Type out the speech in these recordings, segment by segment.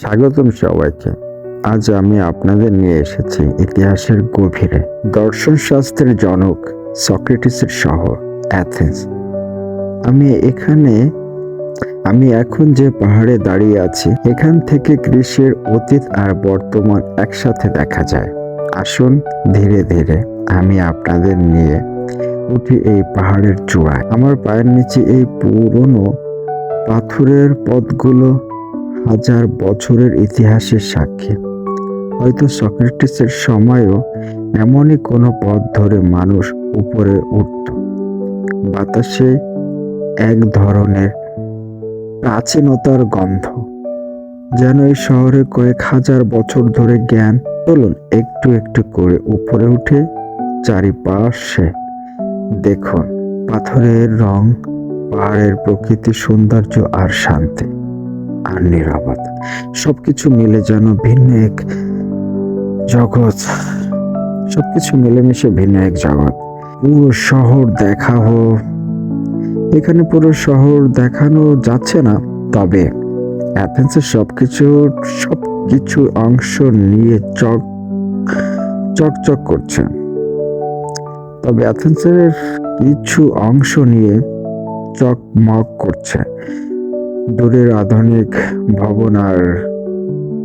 স্বাগতম সবাইকে। আজ আমি আপনাদের নিয়ে এসেছি ইতিহাসের গভীরে দর্শন শাস্ত্রের জনক সক্রেটিসের শহর, অ্যাথেন্স। আমি এখানে, আমি এখন যে পাহাড়ে দাঁড়িয়ে আছি, এখান থেকে গ্রীষ্মের অতীত আর বর্তমান একসাথে দেখা যায়। আসুন ধীরে ধীরে আমি আপনাদের নিয়ে উঠি এই পাহাড়ের চূড়ায়। আমার পায়ের নিচে এই পুরনো পাথরের পথগুলো হাজার বছরের ইতিহাসের সাক্ষী। হয়তো সক্রেটিসের সময়ও এমনই কোনো পথ ধরে মানুষ উপরে উঠত। বাতাসে এক ধরনের প্রাচীনতার গন্ধ, যেন এই শহরে কয়েক হাজার বছর ধরে জ্ঞান চলুন একটু একটু করে উপরে উঠে চারিপাশে দেখুন, পাথরের রং, পাহাড়ের প্রকৃতি সৌন্দর্য আর শান্তি। আর নিরাপত্তা সবকিছু মিলে যেন ভিন্ন এক জগৎ। সবকিছু মিলেমিশে ভিন্ন এক জগৎ। পুরো শহর দেখাবো এখানে পুরো শহর দেখানো যাচ্ছে না, তবে অ্যাথেন্সের সবকিছু সবকিছু অংশ নিয়ে চক, চকচক করছে। তবে অ্যাথেন্সের কিছু অংশ নিয়ে চকমক করছে। দূরের আধুনিক ভবন আর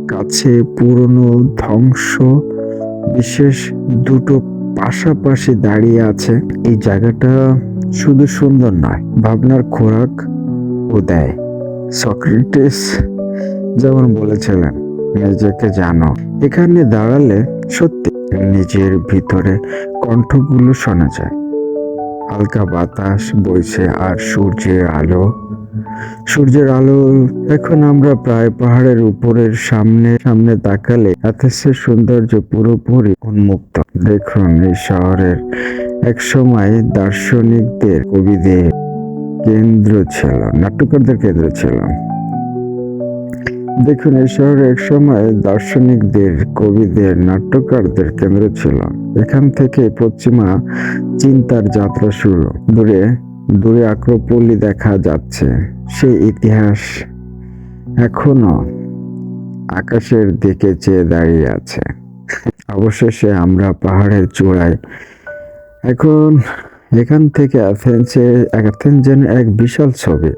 কাছে পুরনো ধ্বংস। বিশেষ দুটো পাশাপাশি দাঁড়িয়ে আছে। এই জায়গাটা শুধু সুন্দর নয়, ভাবনার খোরাক ও দেয়। সক্রেটিস যেমন বলেছিলেন, নিজেকে জানো। এখানে দাঁড়ালে সত্যি নিজের ভিতরে কণ্ঠগুলো শোনা যায়। হালকা বাতাস বইছে আর সূর্যের আলো। সূর্যের আলো এখন আমরা প্রায় পাহাড়ের উপরের সামনে সামনে তাকালে অ্যাথেন্সের সৌন্দর্য পুরোপুরি উন্মুক্ত। দেখুন এই শহরের এক সময় দার্শনিকদের কবিদের কেন্দ্র ছিল, নাট্যকারদের কেন্দ্র ছিল। দেখুন এই শহরে এক সময় দার্শনিকদের, কবিদের, নাট্যকারদের কেন্দ্র ছিল। এখান থেকে পশ্চিমা চিন্তার যাত্রা শুরু। দূরে দূরে আক্রোপল্লী দেখা যাচ্ছে। সেই ইতিহাস এখনও আকাশের দিকে চেয়ে দাঁড়িয়ে আছে। অবশেষে আমরা পাহাড়ের চূড়ায় এখন এখান থেকে অ্যাথেন্সের অ্যাথেন্স যেন এক বিশাল ছবি।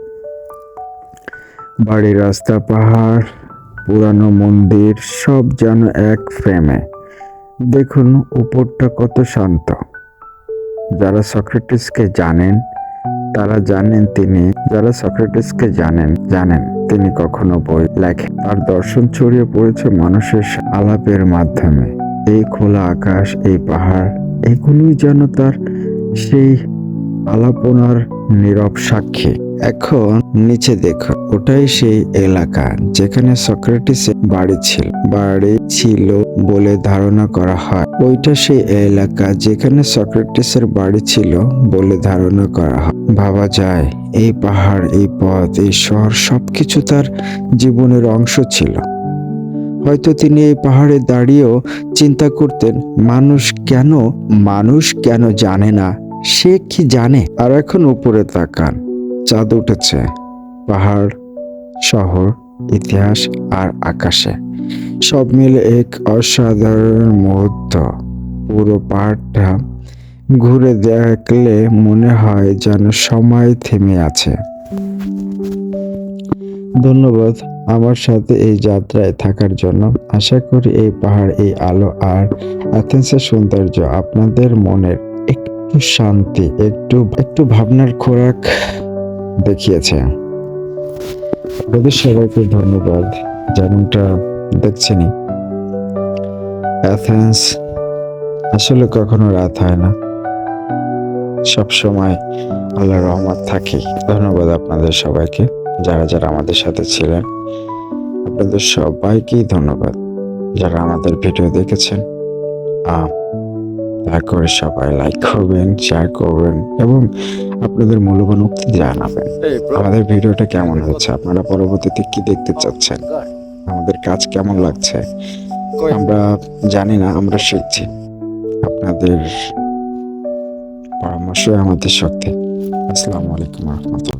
বাড়ি রাস্তা, পাহাড়, পুরানো মন্দির, সব যেন এক ফ্রেমে। দেখুন উপরটা কত শান্ত। যারা সক্রেটিসকে জানেন, তারা জানেন তিনি, যারা সক্রেটিসকে জানেন জানেন তিনি কখনো বই লেখেন। তার দর্শন ছড়িয়ে পড়েছে মানুষের আলাপের মাধ্যমে। এই খোলা আকাশ, এই পাহাড়, এগুলোই যেন তার সেই আলাপনার নীরব সাক্ষী। এখন নিচে দেখো, ওটাই সেই এলাকা যেখানে সক্রেটিসের বাড়ি ছিল। বাড়ি ছিল বলে ধারণা করা হয়। ওইটা সেই এলাকা যেখানে সক্রেটিসের বাড়ি ছিল বলে ধারণা করা হয়। ভাবা যায়, এই পাহাড়, এই পথ, এই শহর সবকিছু তার জীবনের অংশ ছিল। হয়তো তিনি এই পাহাড়ে দাঁড়িয়েও চিন্তা করতেন, মানুষ কেন মানুষ কেন জানে না, সে কি জানে? আর এখন উপরে তাকান। চাঁদ উঠেছে। পাহাড়, শহর, ইতিহাস আর আকাশে। সব মিলে এক অসাধারণ মুহূর্ত। পুরো পাহাড়টা ঘুরে দেখলে মনে হয় যেন সময় থেমে আছে। ধন্যবাদ আমার সাথে এই যাত্রায় থাকার জন্য। আশা করি এই পাহাড়, এই আলো আর অ্যাথেন্সের সৌন্দর্য আপনাদের মনের একটু শান্তি, একটু একটু ভাবনার খোরাক দেখিয়েছে। আপনাদের সবাইকে ধন্যবাদ, যেমনটা দেখছেনই। অ্যাথেন্স, আসলে কখনো রাত হয় না। সব সময় আল্লাহ রহমত থাকে। ধন্যবাদ আপনাদের সবাইকে, যারা যারা আমাদের সাথে ছিলেন। আপনাদের সবাইকেই ধন্যবাদ, যারা আমাদের ভিডিও দেখেছেন। দয়া করে সবাই লাইক করবেন শেয়ার করবেন এবং আপনাদের মূল্যবান উক্তি জানাবেন। আমাদের ভিডিওটা কেমন হচ্ছে? আপনারা পরবর্তীতে কি দেখতে চাচ্ছেন? আমাদের কাজ কেমন লাগছে? আমরা জানি না আমরা শিখছি। আপনাদের পরামর্শ আমাদের শক্তি আসসালামু আলাইকুম রহমতুল্লাহ।